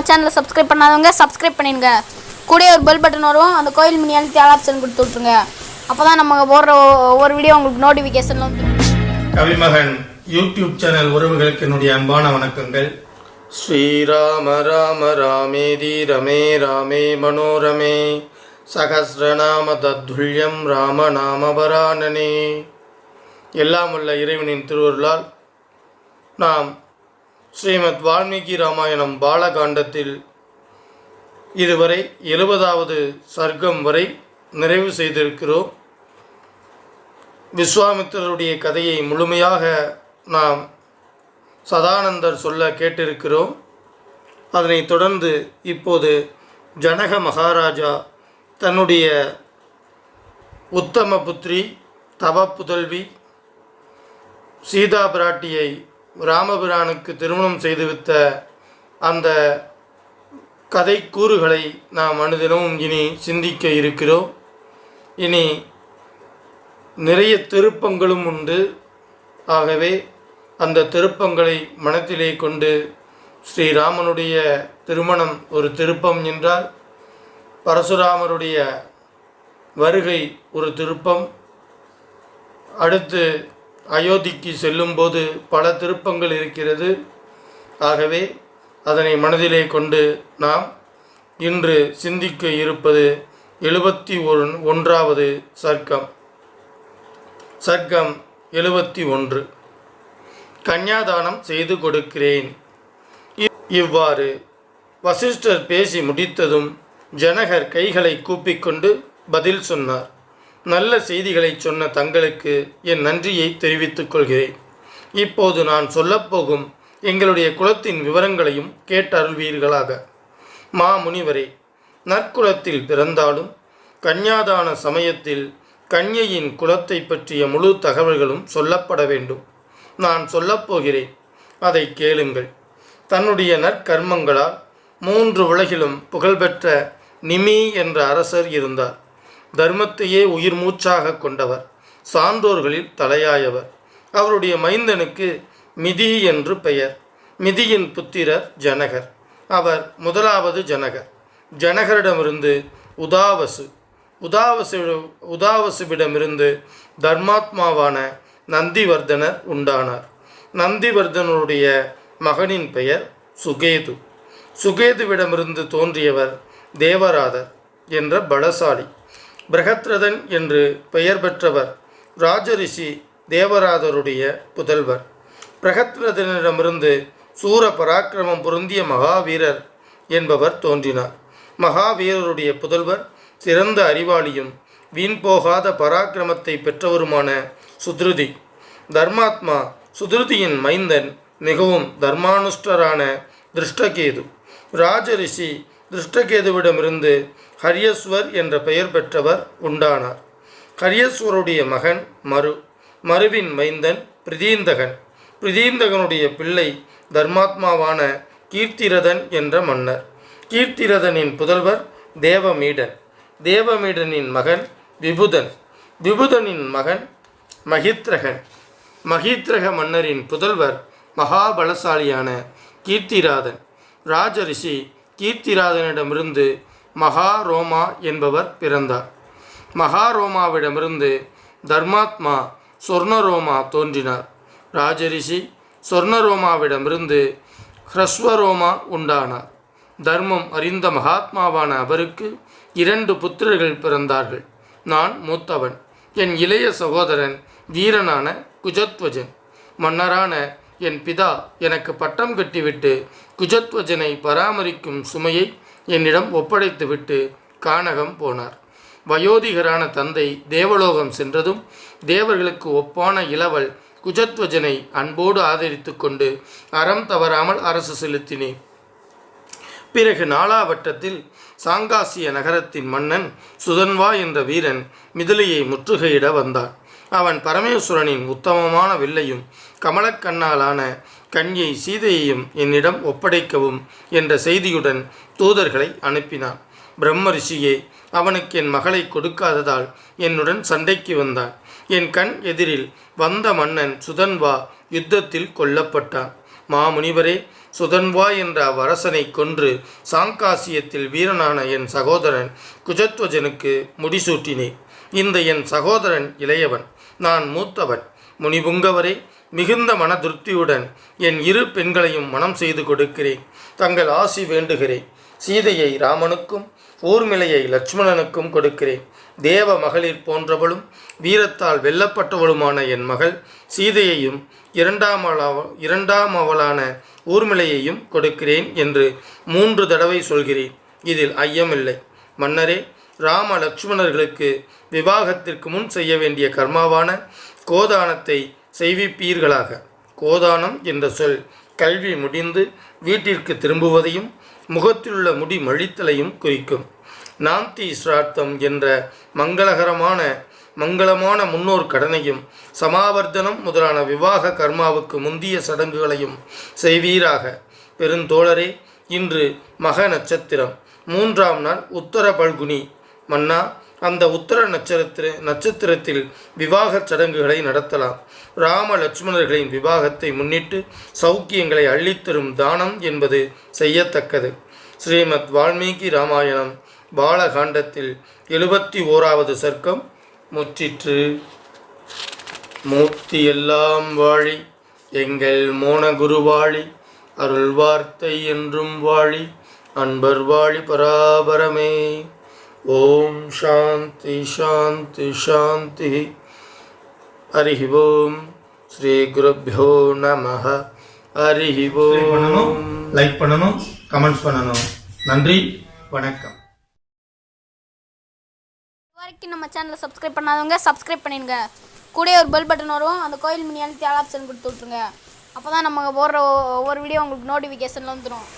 நம்ம சேனலை சப்ஸ்கிரைப் பண்ணாதவங்க சப்ஸ்கிரைப் பண்ணிடுங்க. கூடயே ஒரு பெல் பட்டன் வரும். அந்த கோயில் மினி அழுத்தி ஆல் ஆப்ஷன் கொடுத்து விட்ருங்க அப்போ தான் நம்ம போடுற ஒவ்வொரு வீடியோ உங்களுக்கு நோட்டிஃபிகேஷன் வந்து கவிமகன் யூடியூப் சேனல் உறவுகளுக்கு என்னுடைய அன்பான வணக்கங்கள். ஸ்ரீராம ராம ராமேதி ரமே ராமே மனோரமே. சகசிரநாம தத்துல்யம் ராம நாமபரானனே எல்லாம் உள்ள இறைவனின் திருவருளால் நாம் ஸ்ரீமத் வால்மீகி ராமாயணம் பாலகாண்டத்தில் இதுவரை எழுபதாவது சர்க்கம் வரை நிறைவு செய்திருக்கிறோம். விஸ்வாமித்திரருடைய கதையை முழுமையாக நாம் சதானந்தர் சொல்ல கேட்டிருக்கிறோம். அதனைத் தொடர்ந்து இப்போது ஜனக மகாராஜா தன்னுடைய உத்தம புத்திரி தவ புதல்வி சீதா பிராட்டியை ராமபிரானுக்கு திருமணம் செய்துவித்த அந்த கதை கூறுகளை நாம் அனுதினமும் இனி சிந்திக்க இருக்கிறோம். இனி நிறைய திருப்பங்களும் உண்டு. ஆகவே அந்த திருப்பங்களை மனத்திலே கொண்டு ஸ்ரீராமனுடைய திருமணம் ஒரு திருப்பம் என்றால் பரசுராமருடைய வருகை ஒரு திருப்பம். அடுத்து அயோத்திக்கு செல்லும்போது பல திருப்பங்கள் இருக்கிறது. ஆகவே அதனை மனதிலே கொண்டு நாம் இன்று சிந்திக்க இருப்பது எழுபத்தி ஒன் ஒன்றாவது சர்க்கம். சர்க்கம் எழுபத்தி ஒன்று கன்யாதானம் செய்து கொடுக்கிறேன். இவ்வாறு வசிஷ்டர் பேசி முடித்ததும் ஜனகர் கைகளை கூப்பிக்கொண்டு பதில் சொன்னார். நல்ல செய்திகளை சொன்ன தங்களுக்கு என் நன்றியை தெரிவித்துக் கொள்கிறேன். இப்போது நான் சொல்லப்போகும் எங்களுடைய குலத்தின் விவரங்களையும் கேட்டருள்வீர்களாக. மாமுனிவரே நற்குலத்தில் பிறந்தாலும் கன்யாதான சமயத்தில் கன்யையின் குலத்தை பற்றிய முழு தகவல்களும் சொல்லப்பட வேண்டும். நான் சொல்லப்போகிறேன் அதை கேளுங்கள். தன்னுடைய நற்கர்மங்களால் மூன்று உலகிலும் புகழ்பெற்ற நிமி என்ற அரசர் இருந்தார். தர்மத்தையே உயிர் மூச்சாக கொண்டவர் சான்றோர்களில் தலையாயவர். அவருடைய மைந்தனுக்கு மிதி என்று பெயர். மிதியின் புத்திரர் ஜனகர். அவர் முதலாவது ஜனகர். ஜனகரிடமிருந்து உதாவசு. உதாவசு உதாவசுவிடமிருந்து தர்மாத்மாவான நந்திவர்தனர் உண்டானார். நந்திவர்தனருடைய மகனின் பெயர் சுகேது. சுகேதுவிடமிருந்து தோன்றியவர் தேவராதர் என்ற பலசாலி. பிரகத்ரதன் என்று பெயர் பெற்றவர் ராஜரிஷி தேவராதருடைய புதல்வர். பிரகத்ரதனிடமிருந்து சூர பராக்கிரமம் பொருந்திய மகாவீரர் என்பவர் தோன்றினார். மகாவீரருடைய புதல்வர் சிறந்த அறிவாளியும் வீண் போகாத பராக்கிரமத்தை பெற்றவருமான சுத்ருதி. தர்மாத்மா சுத்ருதியின் மைந்தன் மிகவும் தர்மானுஷ்டரான திருஷ்டகேது. ராஜரிஷி திருஷ்டகேதுவிடமிருந்து ஹரியஸ்வர் என்ற பெயர் பெற்றவர் உண்டானார். ஹரியஸ்வருடைய மகன் மரு மருவின் மைந்தன் பிரதீந்தகன். பிரதீந்தகனுடைய பிள்ளை தர்மாத்மாவான கீர்த்திரதன் என்ற மன்னர். கீர்த்திரதனின் புதல்வர் தேவமீடன். தேவமீடனின் மகன் விபுதன். விபுதனின் மகன் மகித்ரகன். மகித்ரக மன்னரின் புதல்வர் மகாபலசாலியான கீர்த்திராதன். ராஜரிஷி கீர்த்திராதனிடமிருந்து மகாரோமா என்பவர் பிறந்தார். மகாரோமாவிடமிருந்து தர்மாத்மா சொர்ணரோமா தோன்றினார். ராஜரிஷி சொர்ணரோமாவிடமிருந்து ஹ்ரஸ்வரோமா உண்டானார். தர்மம் அறிந்த மகாத்மாவான அவருக்கு இரண்டு புத்திரர்கள் பிறந்தார்கள். நான் மூத்தவன். என் இளைய சகோதரன் வீரனான குஜத்வஜன். மன்னரான என் பிதா எனக்கு பட்டம் கட்டிவிட்டு குஜத்வஜனை பராமரிக்கும் சுமையை என்னிடம் ஒப்படைத்துவிட்டு கானகம் போனார். வயோதிகரான தந்தை தேவலோகம் சென்றதும் தேவர்களுக்கு ஒப்பான இளவல் குஜத்வஜனை அன்போடு ஆதரித்து கொண்டு அறம் தவறாமல் அரசு செலுத்தினேன். பிறகு நாலாவட்டத்தில் சாங்காசிய நகரத்தின் மன்னன் சுதன்வா என்ற வீரன் மிதிலையை முற்றுகையிட வந்தான். அவன் பரமேஸ்வரனின் உத்தமமான வில்லையும் கமலக்கண்ணாலான கன்யை சீதையையும் என்னிடம் ஒப்படைக்கவும் என்ற செய்தியுடன் தூதர்களை அனுப்பினான். பிரம்ம ரிஷியே அவனுக்கு என் மகளை கொடுக்காததால் என்னுடன் சண்டைக்கு வந்தான். என் கண் எதிரில் வந்த மன்னன் சுதன்வா யுத்தத்தில் கொல்லப்பட்டான். மாமுனிவரே சுதன்வா என்ற அவ்வரசனை கொன்று சாங்காசியத்தில் வீரனான என் சகோதரன் குஜத்வஜனுக்கு முடிசூட்டினேன். இந்த என் சகோதரன் இளையவன் நான் மூத்தவன். முனிபுங்கவரே மிகுந்த மன திருப்தியுடன் என் இரு பெண்களையும் மனம் செய்து கொடுக்கிறேன். தங்கள் ஆசி வேண்டுகிறேன். சீதையை ராமனுக்கும் ஊர்மிளையை லட்சுமணனுக்கும் கொடுக்கிறேன். தேவ மகளிர் போன்றவளும் வீரத்தால் வெல்லப்பட்டவளுமான என் மகள் சீதையையும் இரண்டாம் இரண்டாம் அவளான ஊர்மிளையையும் கொடுக்கிறேன் என்று மூன்று தடவை சொல்கிறேன். இதில் ஐயமில்லை. மன்னரே ராம லக்ஷ்மணர்களுக்கு விவாகத்திற்கு முன் செய்ய வேண்டிய கர்மாவான கோதானத்தை செய்விப்பீர்களாக. கோதானம் என்ற சொல் கல்வி முடிந்து வீட்டிற்கு திரும்புவதையும் முகத்திலுள்ள முடி மழித்தலையும் குறிக்கும். நாந்தி ஸ்ரார்த்தம் என்ற மங்களகரமான மங்களமான முன்னோர் கடனையும் சமாவர்த்தனம் முதலான விவாக கர்மாவுக்கு முந்திய சடங்குகளையும் செய்வீராக. பெருந்தோழரே இன்று மக நட்சத்திரம் மூன்றாம் நாள் உத்தர பல்குனி மன்னா அந்த உத்தர நட்சத்திர நட்சத்திரத்தில் விவாகச் சடங்குகளை நடத்தலாம். ராம லட்சுமணர்களின் விவாகத்தை முன்னிட்டு சௌக்கியங்களை அள்ளித்தரும் தானம் என்பது செய்யத்தக்கது. ஸ்ரீமத் வால்மீகி ராமாயணம் பாலகாண்டத்தில் எழுபத்தி ஓராவது சர்க்கம் முற்றிற்று. மூர்த்தி எல்லாம் வாழி எங்கள் மோன குருவாழி அருள் வார்த்தை என்றும் வாழி அன்பர் வாழி பராபரமே. ஓம் சாந்தி சாந்தி சாந்தி. ஹரி ஓம். ஸ்ரீ குருப்பியோ நம ஹரி ஓம். லைக் பண்ணணும் கமெண்ட்ஸ் பண்ணணும். நன்றி வணக்கம். வரைக்கும் நம்ம சேனலை சப்ஸ்கிரைப் பண்ணாதவங்க சப்ஸ்கிரைப் பண்ணிடுங்க. கூடயே ஒரு பெல் பட்டன் வரும். அந்த கோயில் மினி அழுத்தி ஆல் ஆப்ஷன் கொடுத்து விட்ருங்க அப்போ தான் நம்ம போடுற ஒவ்வொரு வீடியோ உங்களுக்கு நோட்டிஃபிகேஷனில் வந்துடும்